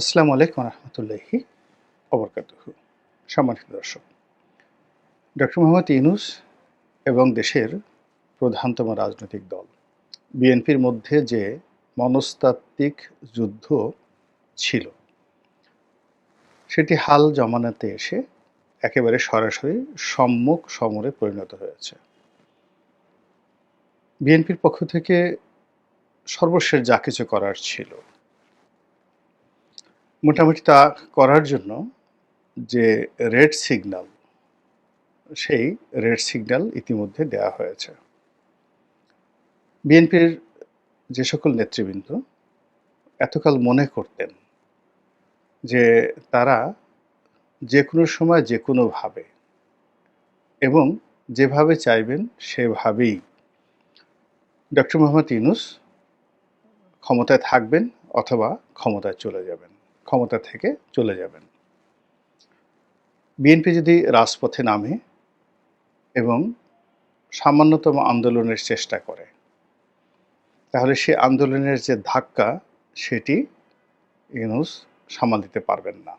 আসসালামু আলাইকুম রহমতুল্লাহি অবরকাতুহ সম্মানিত দর্শক, ডক্টর মোহাম্মদ ইউনুস এবং দেশের প্রধানতম রাজনৈতিক দল বিএনপির মধ্যে যে মনস্তাত্ত্বিক যুদ্ধ ছিল, সেটি হাল জমানাতে এসে একেবারে সরাসরি সম্মুখ সমরে পরিণত হয়েছে। বিএনপির পক্ষ থেকে সর্বশেষ যা কিছু করার ছিল মোটামুটি তা করার জন্য যে রেড সিগন্যাল সেই রেড সিগন্যাল ইতিমধ্যে দেওয়া হয়েছে। বিএনপির যে সকল নেতৃবৃন্দ এতকাল মনে করতেন যে তারা যে কোনো সময় যে কোনোভাবে এবং যেভাবে চাইবেন সেভাবেই ডক্টর মোহাম্মদ ইউনুস ক্ষমতায় থাকবেন অথবা ক্ষমতায় চলে যাবেন। ক্ষমতা থেকে চলে যাবেন। বিএনপি যদি রাজপথে নামে এবং সামান্যতম আন্দোলনের চেষ্টা করে, তাহলে সে আন্দোলনের যে ধাক্কা, সেটি ইউনুস সামাল দিতে পারবেন না।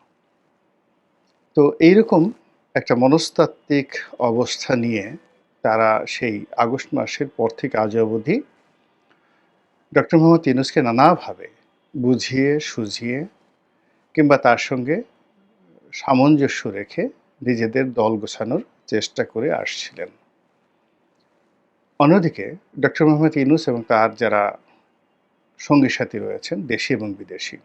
তো এইরকম একটা মনস্তাত্ত্বিক অবস্থা নিয়ে তারা সেই আগস্ট মাসের পর থেকে আজ অবধি ডক্টর মোহাম্মদ ইউনুসকে নানাভাবে বুঝিয়ে, সুঝিয়ে কিংবা তার সঙ্গে সামঞ্জস্য রেখে নিজেদের দল গোছানোর চেষ্টা করে আসছিলেন। অন্যদিকে ডক্টর মোহাম্মদ ইউনুস এবং তার যারা সঙ্গী সাথী রয়েছেন, দেশি এবং বিদেশি,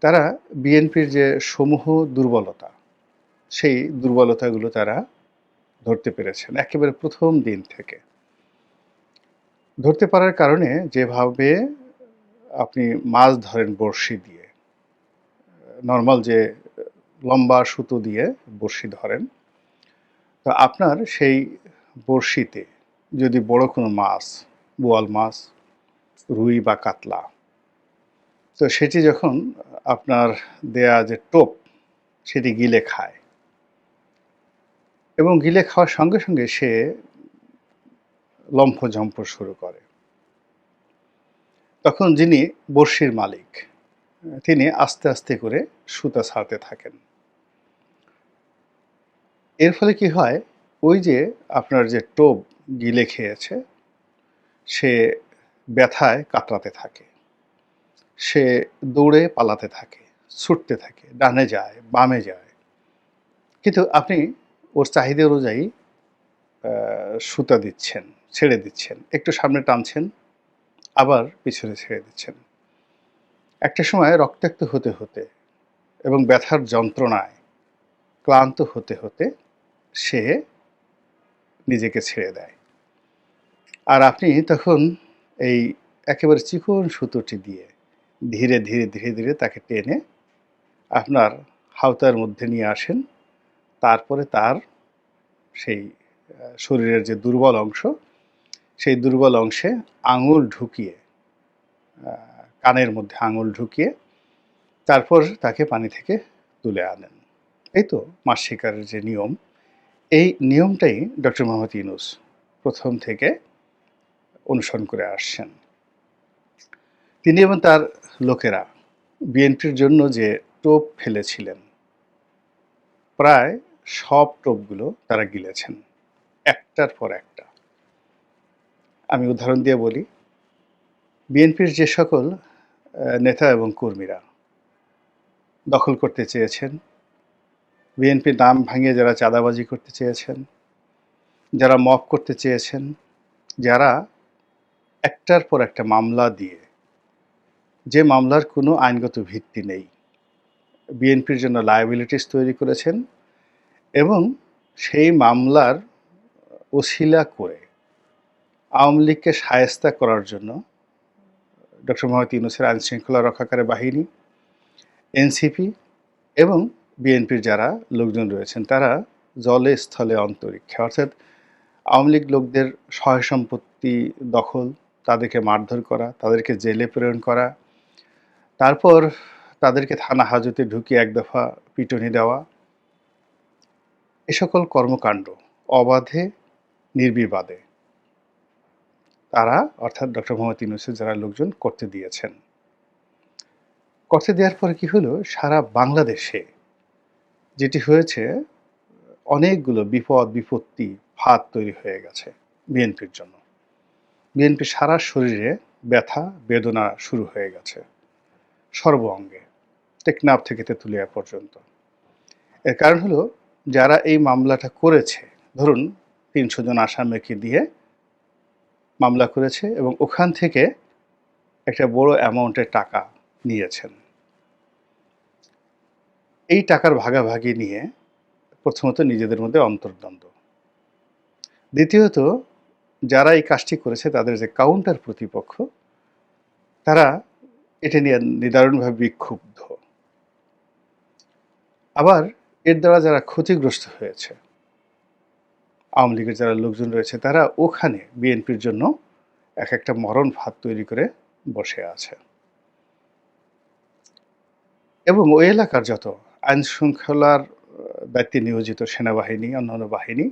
তারা বিএনপির যে সমূহ দুর্বলতা, সেই দুর্বলতাগুলো তারা ধরতে পেরেছেন একেবারে প্রথম দিন থেকে। ধরতে পারার কারণে যেভাবে আপনি মাছ ধরেন বড়শি দিয়ে নর্মাল যে লম্বা সুতো দিয়ে বড়শি ধরেন, তো আপনার সেই বড়শিতে যদি বড় কোনো মাছ, বোয়াল মাছ, রুই বা কাতলা, তো সেটি যখন আপনার দেয়া যে টোপ, সেটি গিলে খায় এবং গিলে খাওয়ার সঙ্গে সঙ্গে সে লম্ফঝম্প শুরু করে। তখন যিনি বড়শির মালিক তিনি আস্তে আস্তে করে সুতা ছাড়তে থাকেন। এর ফলে কি হয়? ওই যে আপনার যে টোপ গিলে খেয়েছে, সে ব্যথায় কাতরাতে থাকে। সে দৌড়ে পালাতে থাকে, ছুটতে থাকে, ডানে যায়, বামে যায়। কিন্তু আপনি ওর চাহিদা অনুযায়ী সুতা দিচ্ছেন, ছেড়ে দিচ্ছেন, একটু সামনে টানছেন, আবার পিছনে ছেড়ে দিচ্ছেন। একটা সময় রক্তাক্ত হতে হতে এবং ব্যথার যন্ত্রণায় ক্লান্ত হতে হতে সে নিজেকে ছেড়ে দেয়। আর আপনি তখন এই একেবারে চিকন সুতোটি দিয়ে ধীরে ধীরে ধীরে ধীরে তাকে টেনে আপনার হাওতার মধ্যে নিয়ে আসেন। তারপরে তার সেই শরীরের যে দুর্বল অংশ, সেই দুর্বল অংশে আঙুল ঢুকিয়ে কানের মধ্যে আঙুল ঢুকিয়ে তারপর তাকে পানি থেকে তুলে আনেন। এই তো মাছ শিকারের যে নিয়ম, এই নিয়মটাই ডক্টর মোহাম্মদ ইউনুস প্রথম থেকে অনুসরণ করে আসছেন। তিনি এবং তার লোকেরা বিএনপির জন্য যে টোপ ফেলেছিলেন, প্রায় সব টোপগুলো তারা গিলেছেন, একটার পর একটা। আমি উদাহরণ দিয়ে বলি, বিএনপির যে সকল নেতা এবং কর্মীরা দখল করতে চেয়েছেন। বিএনপির নাম ভাঙিয়ে যারা চাঁদাবাজি করতে চেয়েছেন, যারা মপ করতে চেয়েছেন, যারা একটার পর একটা মামলা দিয়ে, যে মামলার কোনো আইনগত ভিত্তি নেই, বিএনপির জন্য লায়াবিলিটিস তৈরি করেছেন এবং সেই মামলার ওসিলা করে আওয়ামী লীগকে সায়স্তা করার জন্য ডক্টর মোহাম্মদ ইউনুসের আইন শৃঙ্খলা রক্ষাকারী বাহিনী, এনসিপি এবং বিএনপির যারা লোকজন রয়েছেন, তারা জলে, স্থলে অন্তরিক্ষে। অর্থাৎ আওয়ামী লীগ লোকদের সহায় সম্পত্তি দখল, তাদেরকে মারধর করা, তাদেরকে জেলে প্রেরণ করা, তারপর তাদেরকে থানা হাজতে ঢুকিয়ে এক দফা পিটনি দেওয়া, এ সকল কর্মকাণ্ড অবাধে, নির্বিবাদে তারা, অর্থাৎ ডক্টর মোহাম্মদ ইউনুসের যারা লোকজন, করতে দিয়েছেন। করতে দেওয়ার পরে কি হলো? সারা বাংলাদেশে যেটি হয়েছে, অনেকগুলো বিপদ, বিপত্তি, ফাঁদ তৈরি হয়ে গেছে বিএনপির জন্য। বিএনপি সারা শরীরে ব্যথা, বেদনা শুরু হয়ে গেছে, সর্ব অঙ্গে টেকনাফ থেকে তেঁতুলিয়া পর্যন্ত। এর কারণ হলো, যারা এই মামলাটা করেছে, ধরুন তিনশো জন আসামিকে দিয়ে মামলা করেছে এবং ওখান থেকে একটা বড় অ্যামাউন্টের টাকা নিয়েছেন। এই টাকার ভাগাভাগি নিয়ে প্রথমত নিজেদের মধ্যে অন্তর্দ্বন্দ্ব। দ্বিতীয়ত, যারা এই কাজটি করেছে তাদের যে কাউন্টার প্রতিপক্ষ, তারা এটা নিয়ে নিদারুণভাবে বিক্ষুব্ধ। আবার এর দ্বারা যারা ক্ষতিগ্রস্ত হয়েছে আওয়ামী লীগের যারা লোকজন রয়েছে, তারা ওখানে বিএনপির জন্য এক একটা মরণ ভাত তৈরি করে বসে আছে। এবং ওই এলাকার যত আইন শৃঙ্খলার দায়িত্বে নিয়োজিত সেনাবাহিনী, অন্যান্য বাহিনী,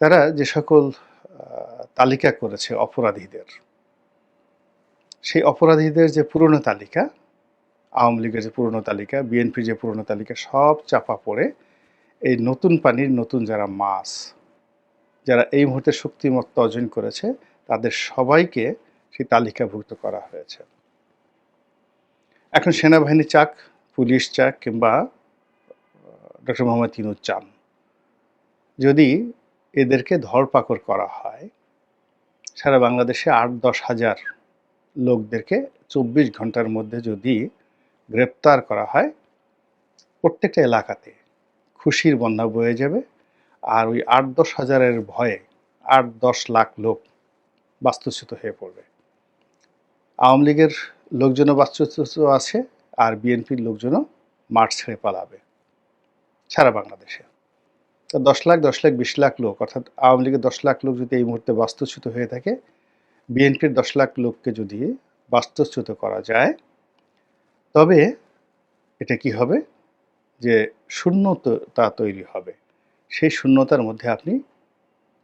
তারা যে সকল তালিকা করেছে অপরাধীদের, সেই অপরাধীদের যে পুরনো তালিকা, আওয়ামী লীগের যে পুরনো তালিকা, বিএনপির যে পুরনো তালিকা, সব চাপা পড়ে এই নতুন পানির নতুন যারা মাছ যারা এই মুহূর্তে শক্তিমত্ত অর্জন করেছে, তাদের সবাইকে সেই তালিকাভুক্ত করা হয়েছে। এখন সেনাবাহিনী চাক, পুলিশ চাক কিংবা ডক্টর মোহাম্মদ তিনুর চান। যদি এদেরকে ধরপাকড় করা হয়, সারা বাংলাদেশে আট দশ হাজার লোকদেরকে চব্বিশ ঘণ্টার মধ্যে যদি গ্রেপ্তার করা হয়, প্রত্যেকটা এলাকাতে খুশির বন্যা বয়ে যাবে। আর ওই আট দশ হাজারের ভয়ে আট দশ লাখ লোক বাস্তুচ্যুত হয়ে পড়বে। আওয়ামী লীগের লোকজনও বাস্তুচ্যুত আছে আর বিএনপির লোকজনও মাঠ ছেড়ে পালাবে সারা বাংলাদেশে। তো দশ লাখ দশ লাখ, বিশ লাখ লোক, অর্থাৎ আওয়ামী লীগের দশ লাখ লোক যদি এই মুহূর্তে বাস্তুচ্যুত হয়ে থাকে, বিএনপির দশ লাখ লোককে যদি বাস্তুচ্যুত করা যায়, তবে এটা কি হবে? যে শূন্যতা তৈরি হবে। সেই শূন্যতার মধ্যে আপনি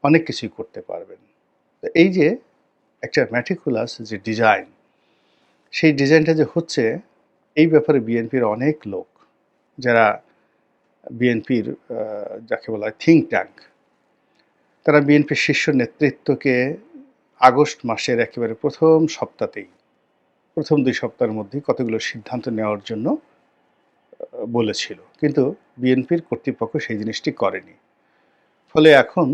অনেক কিছুই করতে পারবেন। তো এই যে একটা ম্যাটিকুলাস যে ডিজাইন সেই ডিজাইনটা যে হচ্ছে, এই ব্যাপারে বিএনপির অনেক লোক, যারা বিএনপির যাকে বলা হয় থিঙ্ক ট্যাঙ্ক তারা বিএনপির শীর্ষ নেতৃত্বকে আগস্ট মাসের একেবারে প্রথম সপ্তাহতেই, প্রথম দুই সপ্তাহের মধ্যেই কতগুলো সিদ্ধান্ত নেওয়ার জন্য বলেছিল, কিন্তু বিএনপির কর্তৃপক্ষ সেই জিনিসটি করেনি। ফলে এখন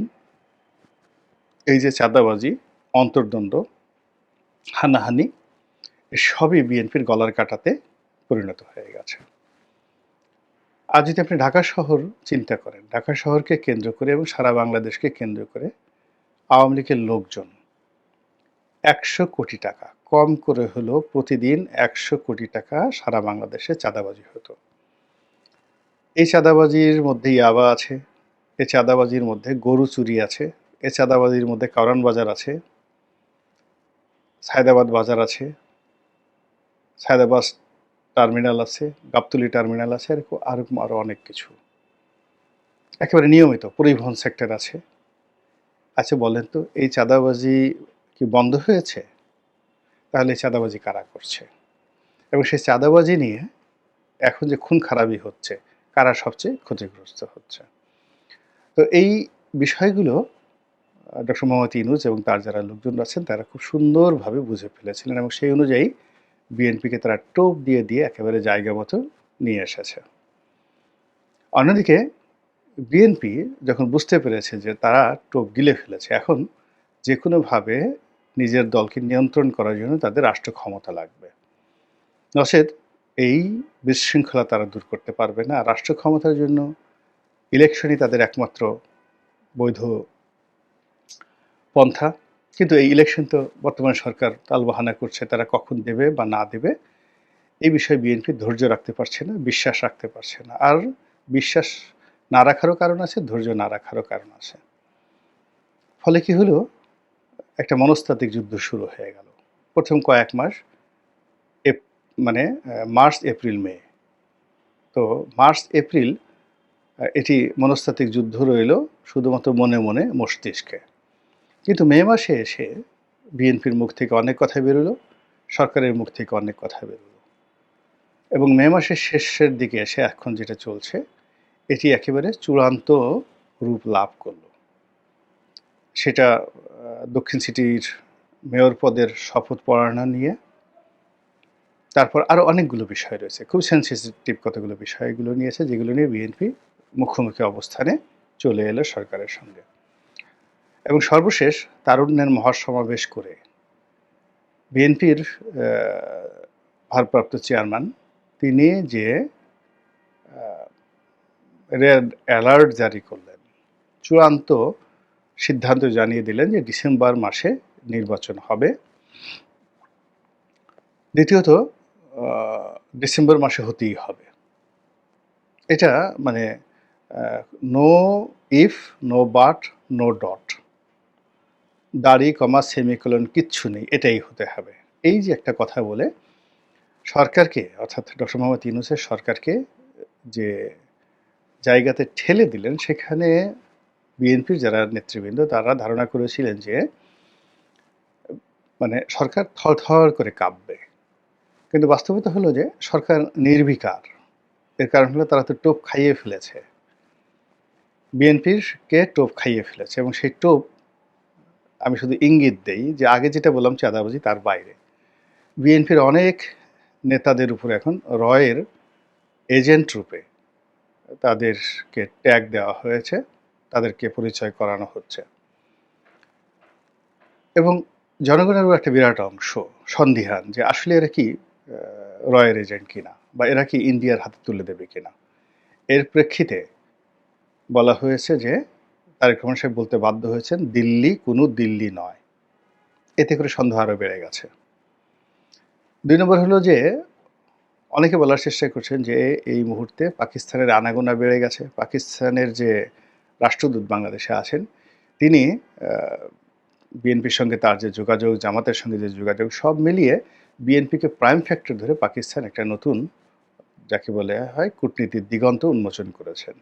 এই যে চাঁদাবাজি, অন্তর্দ্বন্দ্ব, হানাহানি সবই বিএনপির গলার কাটাতে পরিণত হয়ে গেছে। আজ যদি আপনি ঢাকা শহর চিন্তা করেন, ঢাকা শহরকে কেন্দ্র করে এবং সারা বাংলাদেশকে কেন্দ্র করে আওয়ামী লীগের লোকজন একশো কোটি টাকা, কম করে হলো প্রতিদিন একশো কোটি টাকা সারা বাংলাদেশে চাঁদাবাজি হতো। এই চাঁদাবাজির মধ্যে ইয়াবা আছে এ চাঁদাবাজির মধ্যে গরু চুরি আছে এ চাঁদাবাজির মধ্যে কারণ বাজার আছে, সায়দাবাদ বাজার আছে, সায়দাবাদ টার্মিনাল আছে, গাবতুলি টার্মিনাল আছে এরকম আরকম আরও অনেক কিছু। একেবারে নিয়মিত পরিবহন সেক্টর আছে। আচ্ছা বলেন তো, এই চাঁদাবাজি কি বন্ধ হয়েছে? তাহলে চাঁদাবাজি কারা করছে? এবং সেই চাঁদাবাজি নিয়ে এখন যে খুন খারাপই হচ্ছে কারা সবচেয়ে ক্ষতিগ্রস্ত হচ্ছে। তো এই বিষয়গুলো ডক্টর মোহাম্মদ ইনুজ এবং তার যারা লোকজন আছেন, তারা খুব সুন্দরভাবে বুঝে ফেলেছিলেন এবং সেই অনুযায়ী বিএনপিকে তারা টোপ দিয়ে দিয়ে একেবারে জায়গা মতো নিয়ে এসেছে। অন্যদিকে বিএনপি যখন বুঝতে পেরেছে যে তারা টোপ গিলে ফেলেছে, এখন যে কোনোভাবে নিজের দলকে নিয়ন্ত্রণ করার জন্য তাদের রাষ্ট্র ক্ষমতা লাগবে। নচেত এই বিশৃঙ্খলা তারা দূর করতে পারবে না। রাষ্ট্র ক্ষমতার জন্য ইলেকশনই তাদের একমাত্র বৈধ পন্থা। কিন্তু এই ইলেকশন তো বর্তমান সরকার তালবাহানা করছে, তারা কখন দেবে বা না দেবে, এই বিষয়ে বিএনপি ধৈর্য রাখতে পারছে না, বিশ্বাস রাখতে পারছে না। আর বিশ্বাস না রাখারও কারণ আছে, ধৈর্য না রাখারও কারণ আছে। ফলে কি হলো? একটা মনস্তাত্ত্বিক যুদ্ধ শুরু হয়ে গেল। প্রথম কয়েক মাস মানে মার্চ, এপ্রিল, মে। তো মার্চ, এপ্রিল এটি মনস্তাত্ত্বিক যুদ্ধ রইল শুধুমাত্র মনে মনে মস্তিষ্কে। কিন্তু মে মাসে এসে বিএনপির মুখ থেকে অনেক কথা বেরোলো, সরকারের মুখ থেকে অনেক কথা বেরোলো। এবং মে মাসের শেষের দিকে এসে এখন যেটা চলছে, এটি একেবারে চূড়ান্ত রূপ লাভ করল। সেটা দক্ষিণ সিটির মেয়র পদের শপথ পড়ানো নিয়ে তারপর আরও অনেকগুলো বিষয় রয়েছে। খুব সেন্সিটিভ কতগুলো বিষয়গুলো নিয়েছে, যেগুলো নিয়ে বিএনপি মুখোমুখি অবস্থানে চলে এলো সরকারের সঙ্গে। এবং সর্বশেষ তারুণ্যের মহাসমাবেশ করে বিএনপির ভারপ্রাপ্ত চেয়ারম্যান, তিনি যে রেড অ্যালার্ট জারি করলেন, চূড়ান্ত সিদ্ধান্ত জানিয়ে দিলেন যে ডিসেম্বর মাসে নির্বাচন হবে। দ্বিতীয়ত ডিসেম্বর মাসে হতেই হবে। এটা মানে no if no but no dot দাড়ি, কমা, সেমিকলন কিচ্ছু নেই, এটাই হতে হবে। এই যে একটা কথা বলে, সরকারকে, অর্থাৎ ডক্টর মোহাম্মদ ইউনুসের সরকারকে, যে জায়গাতে ঠেলে দিলেন, সেখানে বিএনপির যারা নেতৃবৃন্দ, তারা ধারণা করেছিলেন যে মানে সরকার থর থর করে কাঁপবে। কিন্তু বাস্তবতা হলো যে সরকার নির্বিকার। এর কারণ হলো তারা তো টোপ খাইয়ে ফেলেছে। বিএনপির কে টোপ খাইয়ে ফেলেছে এবং সেই টোপ আমি শুধু ইঙ্গিত দেই যে আগে যেটা বললাম চাঁদাবাজি তার বাইরে। বিএনপির অনেক নেতাদের উপর এখন রয়ের এজেন্ট রূপে তাদেরকে ট্যাগ দেওয়া হয়েছে, তাদেরকে পরিচয় করানো হচ্ছে। এবং জনগণেরও একটা বিরাট অংশ সন্দিহান যে আসলে এরা কি রয়ের এজেন্ট কিনা বা এরা কি ইন্ডিয়ার হাতে তুলে দেবে কিনা? এর প্রেক্ষিতে বলা হয়েছে যে তারেক রহমান সাহেব বলতে বাধ্য হয়েছেন, দিল্লি কোনো দিল্লি নয়। এতে করে সন্দেহ আরও বেড়ে গেছে। দুই নম্বর হলো যে অনেকে বলার চেষ্টা করছেন যে এই মুহূর্তে পাকিস্তানের আনাগোনা বেড়ে গেছে। পাকিস্তানের যে রাষ্ট্রদূত বাংলাদেশে আছেন, তিনি বিএনপির সঙ্গে তার যে যোগাযোগ, জামাতের সঙ্গে যে যোগাযোগ, সব মিলিয়ে বিএনপিকে প্রাইম ফ্যাক্টর ধরে পাকিস্তান একটা নতুন, যাকে বলে হয় কূটনীতির দিগন্ত উন্মোচন করেছেন।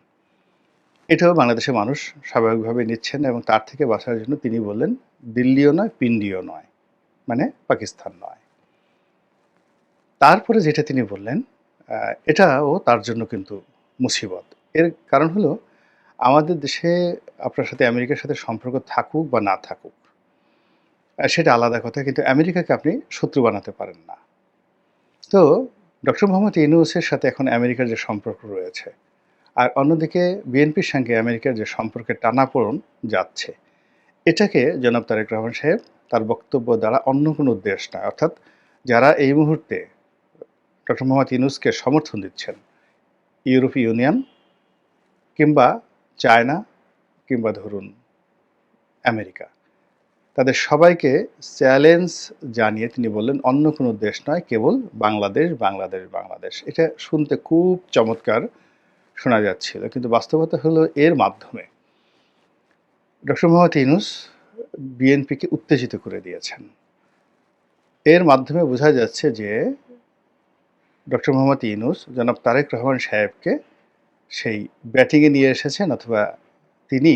এটাও বাংলাদেশের মানুষ স্বাভাবিকভাবে নিচ্ছেন এবং তার থেকে বাঁচার জন্য তিনি বললেন, দিল্লিও নয়, পিন্ডিও নয় মানে পাকিস্তান নয়। তারপরে যেটা তিনি বললেন এটাও তার জন্য কিন্তু মুসিবত। এর কারণ হলো, আমাদের দেশে আপনার সাথে আমেরিকার সাথে সম্পর্ক থাকুক বা না থাকুক সেটা আলাদা কথা, কিন্তু আমেরিকাকে আপনি শত্রু বানাতে পারেন না। তো ডক্টর মোহাম্মদ ইউনুসের সাথে এখন আমেরিকার যে সম্পর্ক রয়েছে, আর অন্যদিকে বিএনপির সঙ্গে আমেরিকার যে সম্পর্কে টানাপোড়ন যাচ্ছে, এটাকে জনাব তারেক রহমান সাহেব তার বক্তব্য দ্বারা অন্য কোনো উদ্দেশ্য নয়, অর্থাৎ যারা এই মুহূর্তে ডক্টর মোহাম্মদ ইউনুসকে সমর্থন দিচ্ছেন ইউরোপীয় ইউনিয়ন কিংবা চায়না কিংবা ধরুন আমেরিকা তাদের সবাইকে চ্যালেঞ্জ জানিয়ে তিনি বললেন, অন্য কোনো দেশ নয়, কেবল বাংলাদেশ বাংলাদেশ বাংলাদেশ। এটা শুনতে খুব চমৎকার শোনা যাচ্ছিল, কিন্তু বাস্তবতা হলো এর মাধ্যমে। ডক্টর মোহাম্মদ ইউনুস বিএনপিকে উত্তেজিত করে দিয়েছেন। এর মাধ্যমে বোঝা যাচ্ছে যে ডক্টর মোহাম্মদ ইউনুস, জনাব তারেক রহমান সাহেবকে সেই ব্যাটিংয়ে নিয়ে এসেছেন, অথবা তিনি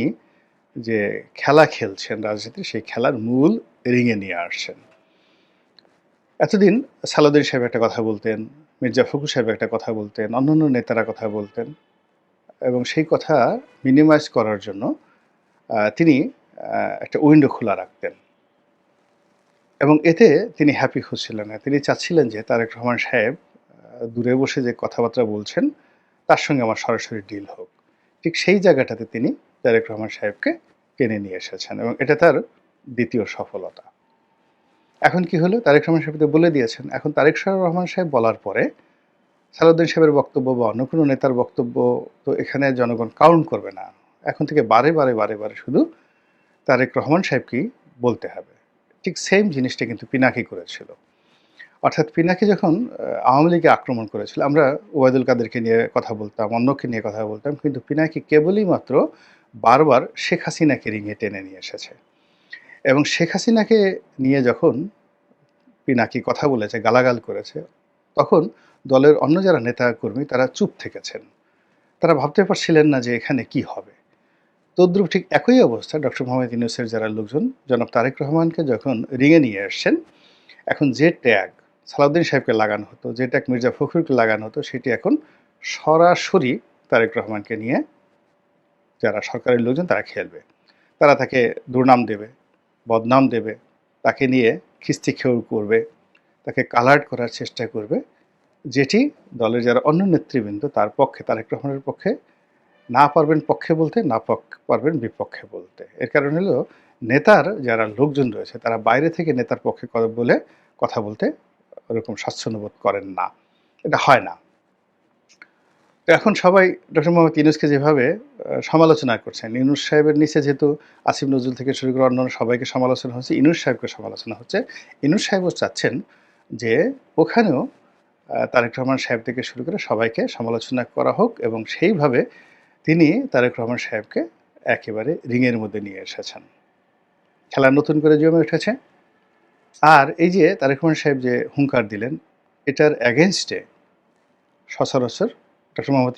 যে খেলা খেলছেন রাজনীতির সেই খেলার মূল রিঙে নিয়ে আসছেন। এতদিন সালাউদ্দিন সাহেব একটা কথা বলতেন, মির্জা ফখরুল সাহেব একটা কথা বলতেন, অন্যান্য নেতারা কথা বলতেন এবং সেই কথা মিনিমাইজ করার জন্য তিনি একটা উইন্ডো খোলা রাখতেন। এবং এতে তিনি হ্যাপি হচ্ছিলেন না। তিনি চাচ্ছিলেন যে তারেক রহমান সাহেব দূরে বসে যে কথাবার্তা বলছেন, তার সঙ্গে আমার সরাসরি ডিল হোক। ঠিক সেই জায়গাটাতে তিনি তারেক রহমান সাহেবকে টেনে নিয়ে এসেছেন এবং এটা তার দ্বিতীয় সফলতা। এখন কি হলো? তারেক রহমান সাহেব বলে দিয়েছেন। এখন তারেক রহমান সাহেব বলার পরে সালাউদ্দিন সাহেবের বক্তব্য বা অন্য কোনো নেতার বক্তব্য তো এখানে জনগণ কাউন্ট করবে না। এখন থেকে বারে বারে বারে বারে শুধু তারেক রহমান সাহেবকেই বলতে হবে। ঠিক সেম জিনিসটা কিন্তু পিনাকি করেছিল। অর্থাৎ পিনাকি যখন আওয়ামী লীগে আক্রমণ করেছিল, আমরা ওবায়দুল কাদেরকে নিয়ে কথা বলতাম, অন্যকে নিয়ে কথা বলতাম, কিন্তু পিনাকি কেবলই মাত্র বারবার শেখ হাসিনাকে রিঙে টেনে নিয়ে এসেছে। এবং শেখ হাসিনাকে নিয়ে যখন পিনাকি কথা বলেছে, গালাগাল করেছে, তখন দলের অন্য যারা নেতা কর্মী, তারা চুপ থেকেছেন। তারা ভাবতে পারছিলেন না যে এখানে কি হবে। তদ্রুপ ঠিক একই অবস্থা, ডক্টর মোহাম্মদ ইউনুসের যারা লোকজন, জনাব তারেক রহমানকে যখন রিঙে নিয়ে আসছেন এখন যে ট্যাগ সালাউদ্দিন সাহেবকে লাগানো হতো যেটা মির্জা ফখরুলকে লাগানো হতো, সেটি এখন সরাসরি তারেক রহমানকে নিয়ে যারা সরকারের লোকজন তারা খেলবে। তারা তাকে দুর্নাম দেবে, বদনাম দেবে, তাকে নিয়ে খিস্তি খেউ করবে, তাকে কালার্ড করার চেষ্টা করবে, যেটি দলের যারা অন্য নেতৃবৃন্দ তার পক্ষে, তারেক রহমানের পক্ষে, না পারবেন পক্ষে বলতে, না পারবেন বিপক্ষে বলতে। এর কারণ হলো, নেতার যারা লোকজন রয়েছে, তারা বাইরে থেকে নেতার পক্ষে বলে, কথা বলতে ওরকম স্বাচ্ছন্দ্য বোধ করেন না। এটা হয় না। তো এখন সবাই ডক্টর মোহাম্মদ ইউনুসকে যেভাবে সমালোচনা করছেন, ইউনুস সাহেবের নিচে যেহেতু আসিফ নজরুল থেকে শুরু করে অন্যান্য সবাইকে সমালোচনা হচ্ছে, ইউনুস সাহেবকে সমালোচনা হচ্ছে, ইউনুস সাহেবও চাচ্ছেন যে ওখানেও তারেক রহমান সাহেব থেকে শুরু করে সবাইকে সমালোচনা করা হোক এবং সেইভাবে তিনি তারেক রহমান সাহেবকে একেবারে রিংয়ের মধ্যে নিয়ে এসেছেন। খেলা নতুন করে জমে উঠেছে। আর এই যে তারেক রহমান সাহেব যে হুঙ্কার দিলেন এটার অ্যাগেনস্টে সচরাচর ডক্টর মোহাম্মদ